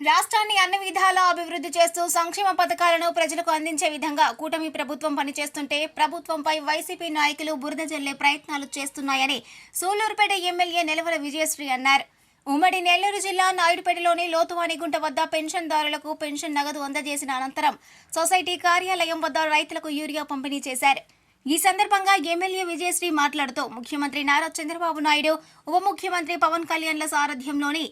రాష్ట్రాన్ని అన్ని విధాలా అభివృద్ధి చేస్తూ సంక్షేమ పథకాలను ప్రజలకు అందించే విధంగా కూటమి ప్రభుత్వం పనిచేస్తుంటే ప్రభుత్వంపై వైసీపీ నాయకులు బురద జల్లే ప్రయత్నాలు చేస్తున్నాయని సూలూరుపేట ఎమ్మెల్యే నిలవల విజయశ్రీ అన్నారు. ఉమ్మడి నెల్లూరు జిల్లా నాయుడుపేటలోని లోతువాణిగుంట వద్ద పెన్షన్దారులకు పెన్షన్ నగదు అందజేసిన అనంతరం సొసైటీ కార్యాలయం వద్ద రైతులకు యూరియా పంపిణీ చేశారు. ఈ సందర్భంగా ఎమ్మెల్యే విజయశ్రీ మాట్లాడుతూ ముఖ్యమంత్రి నారా చంద్రబాబు నాయుడు ఉప ముఖ్యమంత్రి పవన్ కళ్యాణ్ల సారథ్యంలోని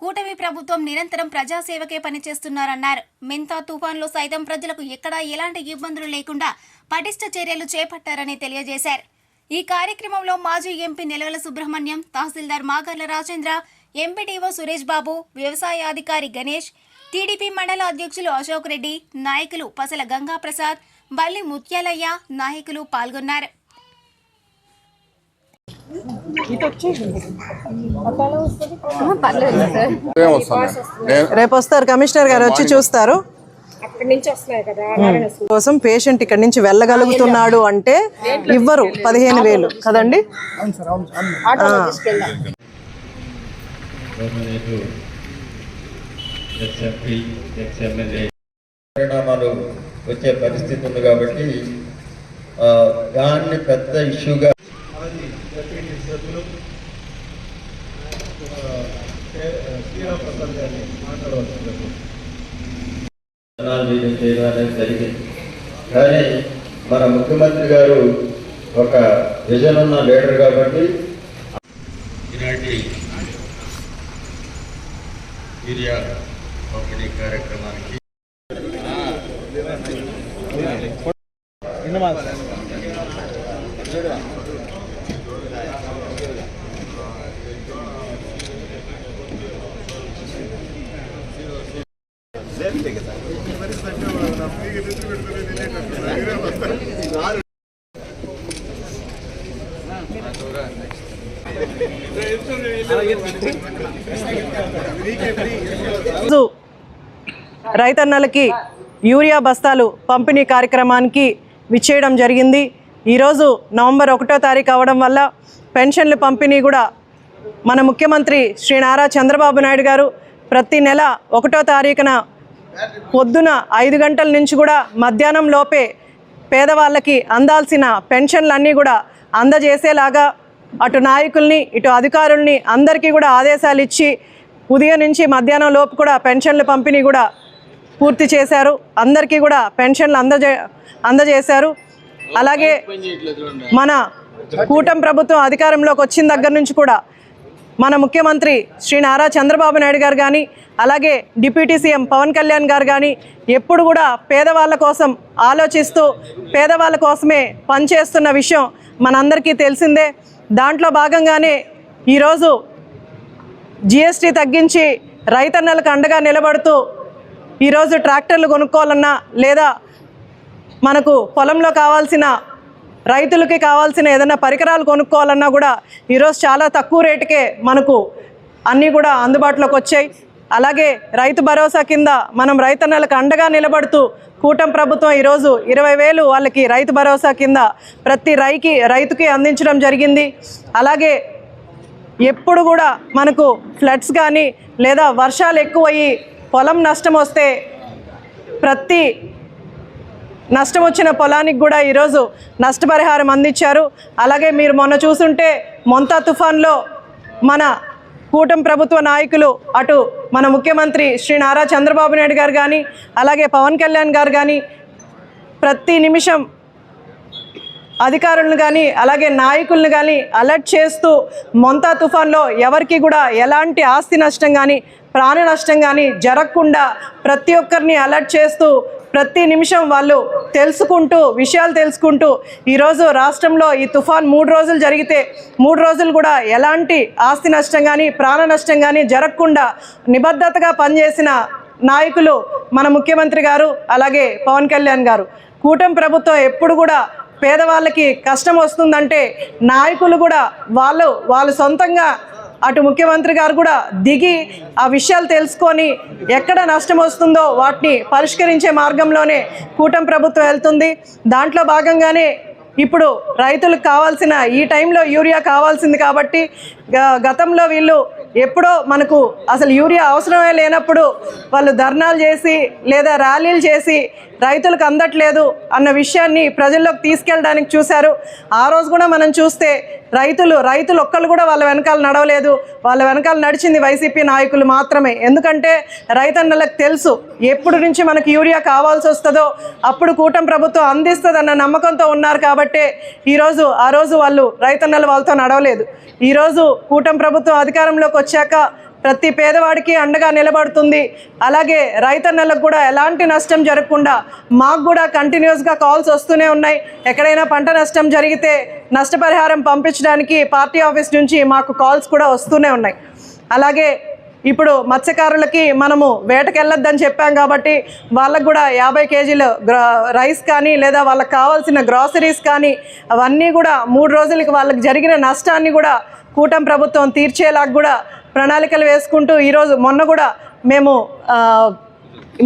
కూటమి ప్రభుత్వం నిరంతరం ప్రజాసేవకే పనిచేస్తున్నారన్నారు. మింతా తుఫాన్లో సైతం ప్రజలకు ఎక్కడా ఎలాంటి ఇబ్బందులు లేకుండా పటిష్ట చర్యలు చేపట్టారని తెలియజేశారు. ఈ కార్యక్రమంలో మాజీ ఎంపీ నెలవల సుబ్రహ్మణ్యం తహసీల్దార్ మాగర్ల రాజేంద్ర ఎంపీడీఓ సురేష్ బాబు వ్యవసాయ అధికారి గణేష్ టీడీపీ మండల అధ్యక్షులు అశోక్ రెడ్డి నాయకులు పసల గంగా ప్రసాద్ బల్లి ముత్యాలయ్య నాయకులు పాల్గొన్నారు. రేపు వస్తారు. కమిషనర్ గారు వచ్చి చూస్తారు. అక్కడి నుంచి వస్తున్నాయి కదా వారణాసి కోసం పేషెంట్ ఇక్కడ నుంచి వెళ్ళగలుగుతున్నాడు అంటే ఇవ్వరు పదిహేను వేలు. కదండి? పరిణామాలు వచ్చే పరిస్థితి ఉంది కాబట్టి ఆ, దాన్ని పెద్ద ఇష్యూగా మీటింగ్ చేయడం అనేది జరిగింది. కానీ మన ముఖ్యమంత్రి గారు ఒక విజన్ ఉన్న లీడర్ కాబట్టి యూరియా పంపిణీ కార్యక్రమానికి రోజు రైతన్నలకి యూరియా బస్తాలు పంపిణీ కార్యక్రమానికి విచ్చేయడం జరిగింది. ఈరోజు నవంబర్ ఒకటో తారీఖు అవడం వల్ల పెన్షన్ల పంపిణీ కూడా మన ముఖ్యమంత్రి శ్రీ నారా చంద్రబాబు నాయుడు గారు ప్రతి నెల ఒకటో తారీఖున పొద్దున ఐదు గంటల నుంచి కూడా మధ్యాహ్నం లోపే పేదవాళ్ళకి అందాల్సిన పెన్షన్లన్నీ కూడా అందజేసేలాగా అటు నాయకుల్ని ఇటు అధికారుల్ని అందరికీ కూడా ఆదేశాలు ఇచ్చి ఉదయం నుంచి మధ్యాహ్నం లోపు కూడా పెన్షన్లు పంపిణీ కూడా పూర్తి చేశారు. అందరికీ కూడా పెన్షన్లు అందజే అందజేశారు. అలాగే మన కూటమి ప్రభుత్వం అధికారంలోకి వచ్చిన దగ్గర నుంచి కూడా మన ముఖ్యమంత్రి శ్రీ నారా చంద్రబాబు నాయుడు గారు కానీ అలాగే డిప్యూటీ సీఎం పవన్ కళ్యాణ్ గారు కానీ ఎప్పుడు కూడా పేదవాళ్ళ కోసం ఆలోచిస్తూ పేదవాళ్ళ కోసమే పనిచేస్తున్న విషయం మనందరికీ తెలిసిందే దాంట్లో భాగంగానే ఈరోజు జిఎస్టీ తగ్గించి రైతన్నలకు అండగా నిలబడుతూ ఈరోజు ట్రాక్టర్లు కొనుక్కోవాలన్నా లేదా మనకు పొలంలో కావాల్సిన రైతులకి కావాల్సిన ఏదైనా పరికరాలు కొనుక్కోవాలన్నా కూడా ఈరోజు చాలా తక్కువ రేటుకే మనకు అన్నీ కూడా అందుబాటులోకి వచ్చాయి. అలాగే రైతు భరోసా కింద మనం రైతన్నలకు అండగా నిలబడుతూ కూటమి ప్రభుత్వం ఈరోజు ఇరవై వేలు వాళ్ళకి రైతు భరోసా కింద ప్రతి రైకి రైతుకి అందించడం జరిగింది. అలాగే ఎప్పుడు కూడా మనకు ఫ్లడ్స్ కానీ లేదా వర్షాలు ఎక్కువయ్యి పొలం నష్టం వస్తే ప్రతి నష్టం వచ్చిన పొలానికి కూడా ఈరోజు నష్టపరిహారం అందించారు. అలాగే మీరు మొన్న చూసుంటే మొంతా తుఫాన్లో మన కూటమి ప్రభుత్వ నాయకులు అటు మన ముఖ్యమంత్రి శ్రీ నారా చంద్రబాబు నాయుడు గారు కానీ అలాగే పవన్ కళ్యాణ్ గారు కానీ ప్రతి నిమిషం అధికారులను కానీ అలాగే నాయకులను కానీ అలర్ట్ చేస్తూ మొంతా తుఫాన్లో ఎవరికి కూడా ఎలాంటి ఆస్తి నష్టం కానీ ప్రాణ నష్టం కానీ జరగకుండా ప్రతి ఒక్కరిని అలర్ట్ చేస్తూ ప్రతి నిమిషం వాళ్ళు తెలుసుకుంటూ విషయాలు తెలుసుకుంటూ ఈరోజు రాష్ట్రంలో ఈ తుఫాన్ మూడు రోజులు జరిగితే మూడు రోజులు కూడా ఎలాంటి ఆస్తి నష్టం కానీ ప్రాణ నష్టం కానీ జరగకుండా నిబద్ధతగా పనిచేసిన నాయకులు మన ముఖ్యమంత్రి గారు అలాగే పవన్ కళ్యాణ్ గారు. కూటమి ప్రభుత్వం ఎప్పుడు కూడా పేదవాళ్ళకి కష్టం వస్తుందంటే నాయకులు కూడా వాళ్ళు వాళ్ళు సొంతంగా అటు ముఖ్యమంత్రి గారు కూడా దిగి ఆ విషయాలు తెలుసుకొని ఎక్కడ నష్టం వస్తుందో వాటిని పరిష్కరించే మార్గంలోనే కూటమి ప్రభుత్వం వెళ్తుంది. దాంట్లో భాగంగానే ఇప్పుడు రైతులకు కావాల్సిన ఈ టైంలో యూరియా కావాల్సింది కాబట్టి గతంలో వీళ్ళు ఎప్పుడో మనకు అసలు యూరియా అవసరమే లేనప్పుడు వాళ్ళు ధర్నాలు చేసి లేదా ర్యాలీలు చేసి రైతులకు అందట్లేదు అన్న విషయాన్ని ప్రజల్లోకి తీసుకెళ్ళడానికి చూశారు. ఆ రోజు కూడా మనం చూస్తే రైతులు రైతులు ఒక్కళ్ళు కూడా వాళ్ళ వెనకాల నడవలేదు. వాళ్ళ వెనకాల నడిచింది వైసీపీ నాయకులు మాత్రమే. ఎందుకంటే రైతన్నలకు తెలుసు ఎప్పుడు నుంచి మనకు యూరియా కావాల్సి వస్తుందో అప్పుడు కూటమి ప్రభుత్వం అందిస్తుందన్న నమ్మకంతో ఉన్నారు కాబట్టే ఈరోజు ఆ రోజు వాళ్ళు రైతన్నలు వాళ్ళతో నడవలేదు. ఈరోజు కూటమి ప్రభుత్వం అధికారంలోకి వచ్చాక ప్రతి పేదవాడికి అండగా నిలబడుతుంది. అలాగే రైతన్నలకు కూడా ఎలాంటి నష్టం జరగకుండా మాకు కూడా కంటిన్యూస్గా కాల్స్ వస్తూనే ఉన్నాయి. ఎక్కడైనా పంట నష్టం జరిగితే నష్టపరిహారం పంపించడానికి పార్టీ ఆఫీస్ నుంచి మాకు కాల్స్ కూడా వస్తూనే ఉన్నాయి. అలాగే ఇప్పుడు మత్స్యకారులకి మనము వేటకెళ్ళొద్దని చెప్పాం కాబట్టి వాళ్ళకు కూడా యాభై కేజీలు రైస్ కానీ లేదా వాళ్ళకి కావాల్సిన గ్రాసరీస్ కానీ అవన్నీ కూడా మూడు రోజులకి వాళ్ళకి జరిగిన నష్టాన్ని కూడా కూటమి ప్రభుత్వం తీర్చేలాగా కూడా ప్రణాళికలు వేసుకుంటూ ఈరోజు మొన్న కూడా మేము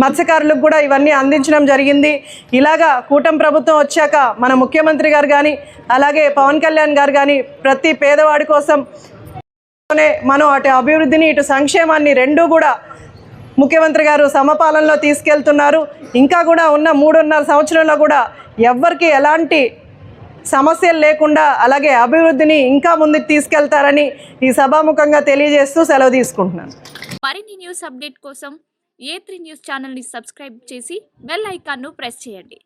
మత్స్యకారులకు కూడా ఇవన్నీ అందించడం జరిగింది. ఇలాగా కూటమి ప్రభుత్వం వచ్చాక మన ముఖ్యమంత్రి గారు కానీ అలాగే పవన్ కళ్యాణ్ గారు కానీ ప్రతి పేదవాడి కోసం మనం అటు అభివృద్ధిని ఇటు సంక్షేమాన్ని రెండూ కూడా ముఖ్యమంత్రి గారు సమపాలనలో తీసుకెళ్తున్నారు. ఇంకా కూడా ఉన్న మూడున్నర సంవత్సరంలో కూడా ఎవ్వరికి ఎలాంటి సమస్యలు లేకుండా అలాగే అభివృద్ధిని ఇంకా ముందుకు తీసుకెళ్తారని ఈ సభాముఖంగా తెలియజేస్తూ సెలవు తీసుకుంటున్నాను. మరిన్ని న్యూస్ అప్డేట్ కోసం ఏ త్రీ న్యూస్ ఛానల్ని సబ్స్క్రైబ్ చేసి బెల్ ఐకాన్ను ప్రెస్ చేయండి.